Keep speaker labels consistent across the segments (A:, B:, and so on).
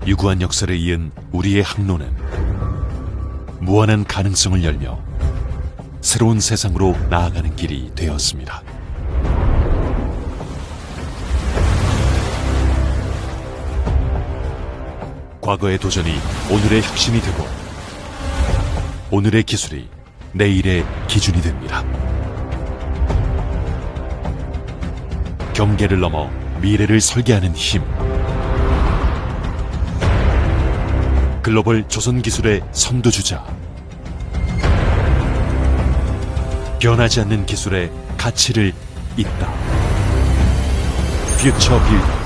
A: 불구한 역사를 이은 우리의 항로는 무한한 가능성을 열며 새로운 세상으로 나아가는 길이 되었습니다. 과거의 도전이 오늘의 혁신이 되고 오늘의 기술이 내일의 기준이 됩니다. 경계를 넘어 미래를 설계하는 힘. 글로벌 조선 기술의 선두주자. 변하지 않는 기술의 가치를 잇다. 퓨처 빌더.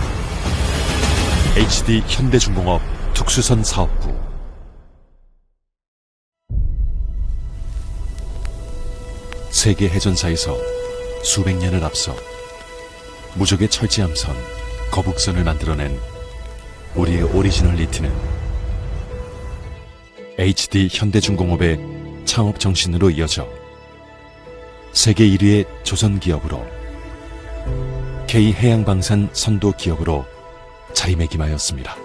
A: HD 현대중공업 특수선 사업부. 세계 해전사에서 수백 년을 앞서 무적의 철지함선, 거북선을 만들어낸 우리의 오리지널 리트는 HD 현대중공업의 창업 정신으로 이어져 세계 1위의 조선 기업으로 K 해양방산 선도 기업으로 자리매김하였습니다.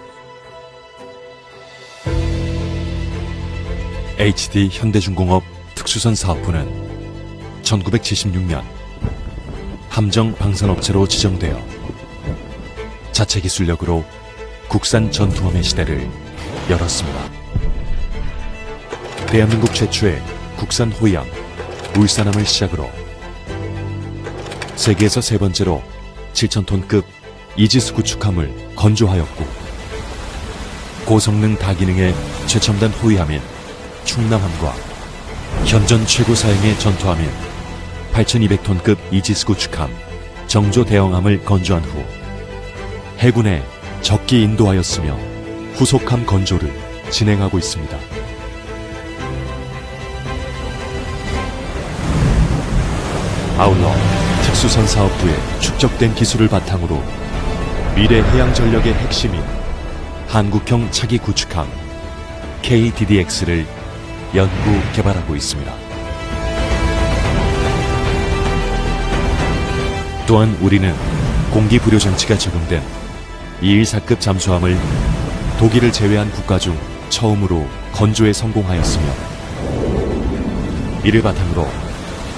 A: HD 현대중공업 특수선 사업부는 1976년 함정 방산업체로 지정되어 자체 기술력으로 국산 전투함의 시대를 열었습니다. 대한민국 최초의 국산 호위함 울산함을 시작으로 세계에서 세 번째로 7,000톤급 이지스 구축함을 건조하였고 고성능 다기능의 최첨단 호위함인 충남함과 현존 최고 사양의 전투함인 8,200톤급 이지스 구축함 정조 대형함을 건조한 후 해군에 적기 인도하였으며 후속함 건조를 진행하고 있습니다. 아울러 특수선 사업부의 축적된 기술을 바탕으로 미래 해양 전력의 핵심인 한국형 차기 구축함 KDDX를 연구 개발하고 있습니다. 또한 우리는 공기 불요 장치가 적용된 214급 잠수함을 독일을 제외한 국가 중 처음으로 건조에 성공하였으며 이를 바탕으로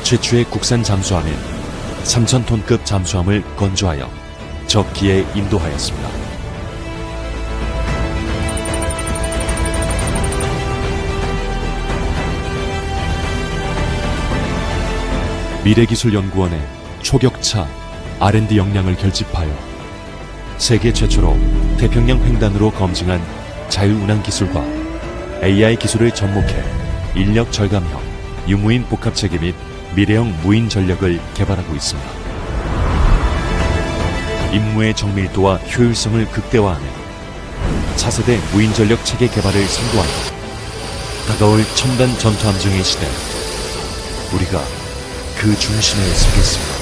A: 최초의 국산 잠수함인 3,000톤급 잠수함을 건조하여 적기에 인도하였습니다. 미래기술연구원의 초격차 R&D 역량을 결집하여 세계 최초로 태평양 횡단으로 검증한 자율운항 기술과 AI 기술을 접목해 인력 절감형 유무인 복합체계 및 미래형 무인 전력을 개발하고 있습니다. 임무의 정밀도와 효율성을 극대화하는 차세대 무인 전력 체계 개발을 선도하여 다가올 첨단 전투 함정의 시대 우리가 그 중심에 서겠습니다.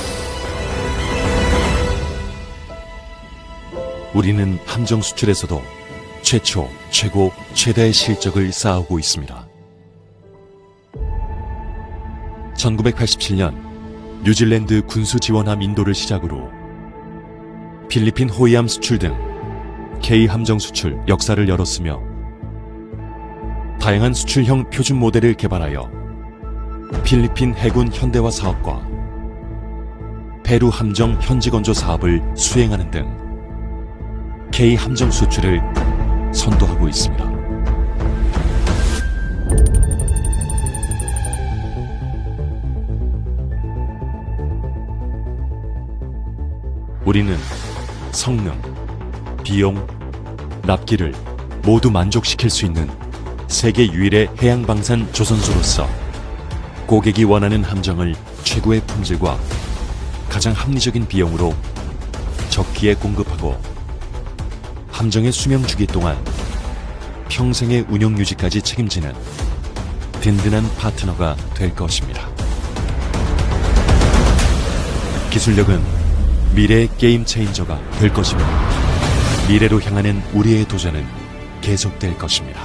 A: 우리는 함정 수출에서도 최초, 최고, 최다의 실적을 쌓아오고 있습니다. 1987년 뉴질랜드 군수 지원함 인도를 시작으로 필리핀 호위함 수출 등 K 함정 수출 역사를 열었으며 다양한 수출형 표준 모델을 개발하여 필리핀 해군 현대화 사업과 페루 함정 현지 건조 사업을 수행하는 등 K 함정 수출을 선도하고 있습니다. 우리는 성능, 비용, 납기를 모두 만족시킬 수 있는 세계 유일의 해양방산 조선소로서 고객이 원하는 함정을 최고의 품질과 가장 합리적인 비용으로 적기에 공급하고 함정의 수명 주기 동안 평생의 운영 유지까지 책임지는 든든한 파트너가 될 것입니다. 기술력은 미래의 게임 체인저가 될 것입니다. 미래로 향하는 우리의 도전은 계속될 것입니다.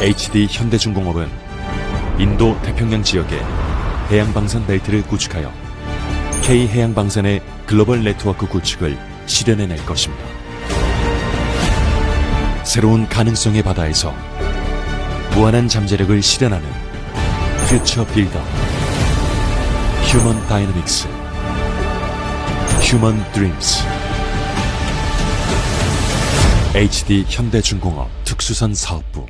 A: HD 현대중공업은 인도 태평양 지역에 해양방산 벨트를 구축하여 K 해양방산의 글로벌 네트워크 구축을 실현해낼 것입니다. 새로운 가능성의 바다에서 무한한 잠재력을 실현하는 퓨처 빌더 휴먼 다이너믹스. 휴먼 드림스. HD 현대중공업 특수선 사업부